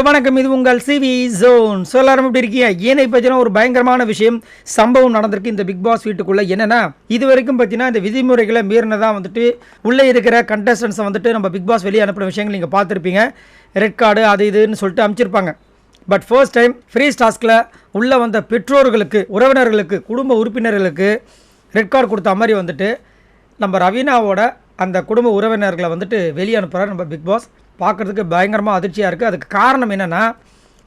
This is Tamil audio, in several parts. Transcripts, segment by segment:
ஹலோ வணக்கம். இது உங்கள் சிவி ஜோன். ஸோ எல்லாரும் எப்படி இருக்கீங்க? ஏனை பார்த்தீங்கன்னா ஒரு பயங்கரமான விஷயம் சம்பவம் நடந்திருக்கு இந்த பிக் பாஸ் வீட்டுக்குள்ளே. என்னென்னா இது வரைக்கும் பார்த்தீங்கன்னா இந்த விதிமுறைகளை மீறினதான் வந்துட்டு உள்ளே இருக்கிற கண்டஸ்டன்ஸை வந்துட்டு நம்ம பிக் பாஸ் வெளியே அனுப்புகிற விஷயங்கள் நீங்கள் பார்த்துருப்பீங்க. ரெட் கார்டு அது இதுன்னு சொல்லிட்டு அமைச்சிருப்பாங்க. பட் ஃபர்ஸ்ட் டைம் ஃப்ரீ டாஸ்கில் உள்ளே வந்த பெற்றோர்களுக்கு உறவினர்களுக்கு குடும்ப உறுப்பினர்களுக்கு ரெட் கார்டு கொடுத்த மாதிரி வந்துட்டு நம்ம ரவீனாவோட அந்த குடும்ப உறவினர்களை வந்துட்டு வெளியே அனுப்புகிறார் நம்ம பிக் பாஸ். பார்க்குறதுக்கு பயங்கரமாக அதிர்ச்சியாக இருக்குது அதுக்கு காரணம் என்னென்னா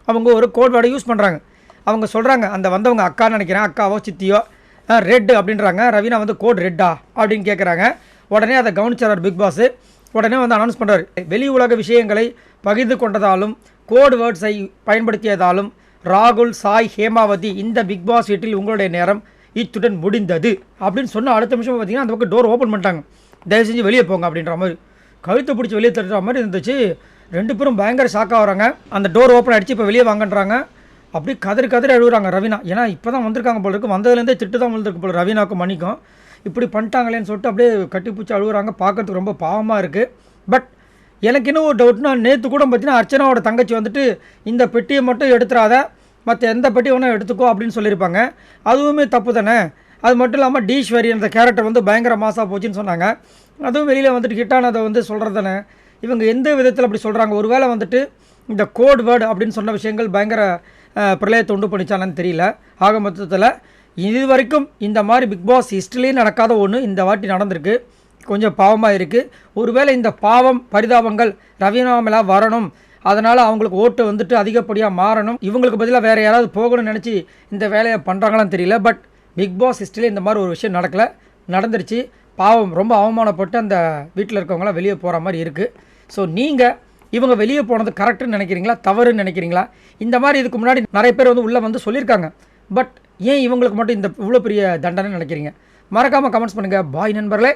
அவங்க ஒரு கோட் வேர்டை யூஸ் பண்ணுறாங்க அவங்க சொல்கிறாங்க அந்த வந்தவங்க அக்கான்னு நினைக்கிறேன் அக்காவோ சித்தியோ ரெட் அப்படின்றாங்க. ரவீனா வந்து கோட் ரெட்டா அப்படின்னு கேட்குறாங்க உடனே அதை கவனிச்சார் பிக் பாஸு. உடனே வந்து அனௌன்ஸ் பண்ணுறாரு வெளி உலக விஷயங்களை பகிர்ந்து கொண்டதாலும் கோட் வேர்ட்ஸை பயன்படுத்தியதாலும் ராகுல் சாய் ஹேமாவதி இந்த பிக் பாஸ் வீட்டில் உங்களுடைய நேரம் இத்துடன் முடிந்தது. அப்படின்னு சொன்ன அடுத்த நிமிஷம் பார்த்தீங்கன்னா அந்த பக்கம் டோர் ஓப்பன் பண்ணிட்டாங்க. தயவு செஞ்சு வெளியே போங்க அப்படின்ற மாதிரி. கழுத்தை பிடிச்சி வெளியே தட்டுற மாதிரி இருந்துச்சு. ரெண்டு பேரும் பயங்கர ஷாக்காக வராங்க. அந்த டோர் ஓப்பன் அடித்து இப்போ வெளியே வாங்கன்றாங்க. அப்படி கதறி கதறி அழுகுறாங்க ரவீனா. ஏன்னா இப்போ தான் வந்திருக்காங்க போல இருக்கு. வந்ததுலேருந்தே திட்டு தான் வந்திருக்கு போல ரவினாக்கும் மணிக்கும். இப்படி பண்ணிட்டாங்களேன்னு சொல்லிட்டு அப்படியே கட்டிப்பிடிச்சி அழுகுறாங்க. பார்க்கறதுக்கு ரொம்ப பாவமாக இருக்குது பட் எனக்கு இன்னும் ஒரு டவுட்னா நேற்று கூட பார்த்தீங்கன்னா அர்ச்சனாவோட தங்கச்சி வந்துட்டு இந்த பெட்டியை மட்டும் எடுத்துடாத மற்ற எந்த பெட்டி வேணால் எடுத்துக்கோ அப்படின்னு சொல்லியிருப்பாங்க. அதுவுமே தப்பு தானே? அது மட்டும் இல்லாமல் டீஸ்வரி அந்த கேரக்டர் வந்து பயங்கர மாசாக போச்சுன்னு சொன்னாங்க. அதுவும் வெளியில் வந்துட்டு ஹிட்டானதை வந்து சொல்கிறது இவங்க எந்த விதத்தில் அப்படி சொல்கிறாங்க ஒருவேளை வந்துட்டு இந்த கோட் வேர்டு அப்படின்னு சொன்ன விஷயங்கள் பயங்கர பிரளயத்தை உண்டு பண்ணிச்சானன்னு தெரியல. ஆக மொத்தத்தில் இது வரைக்கும் இந்த மாதிரி பிக் பாஸ் ஹிஸ்ட்ரிலேயே நடக்காத ஒன்று இந்த வாட்டி நடந்திருக்கு. கொஞ்சம் பாவமாக இருக்குது ஒருவேளை இந்த பாவம் பரிதாபங்கள் ரவீனா வரணும். அதனால் அவங்களுக்கு ஓட்டு வந்துட்டு அதிகப்படியாக மாறணும். இவங்களுக்கு பதிலாக வேறு யாராவது போகணும்னு நினச்சி இந்த வேலையை பண்ணுறாங்களான்னு தெரியல. பட் பிக் பாஸ் ஹிஸ்ட்ரியில் இந்த மாதிரி ஒரு விஷயம் நடக்கலை. நடந்துருச்சு. பாவம் ரொம்ப அவமானப்பட்டு அந்த வீட்டில் இருக்கவங்களாம் வெளியே போகிற மாதிரி இருக்குது ஸோ நீங்கள் இவங்க வெளியே போனது கரெக்டுன்னு நினைக்கிறீங்களா? தவறுன்னு நினைக்கிறீங்களா? இந்த மாதிரி இதுக்கு முன்னாடி நிறைய பேர் வந்து உள்ளே வந்து சொல்லியிருக்காங்க. பட் ஏன் இவங்களுக்கு மட்டும் இந்த இவ்வளோ பெரிய தண்டனை நினைக்கிறீங்க? மறக்காமல் கமெண்ட்ஸ் பண்ணுங்கள் பாய் நண்பர்களே.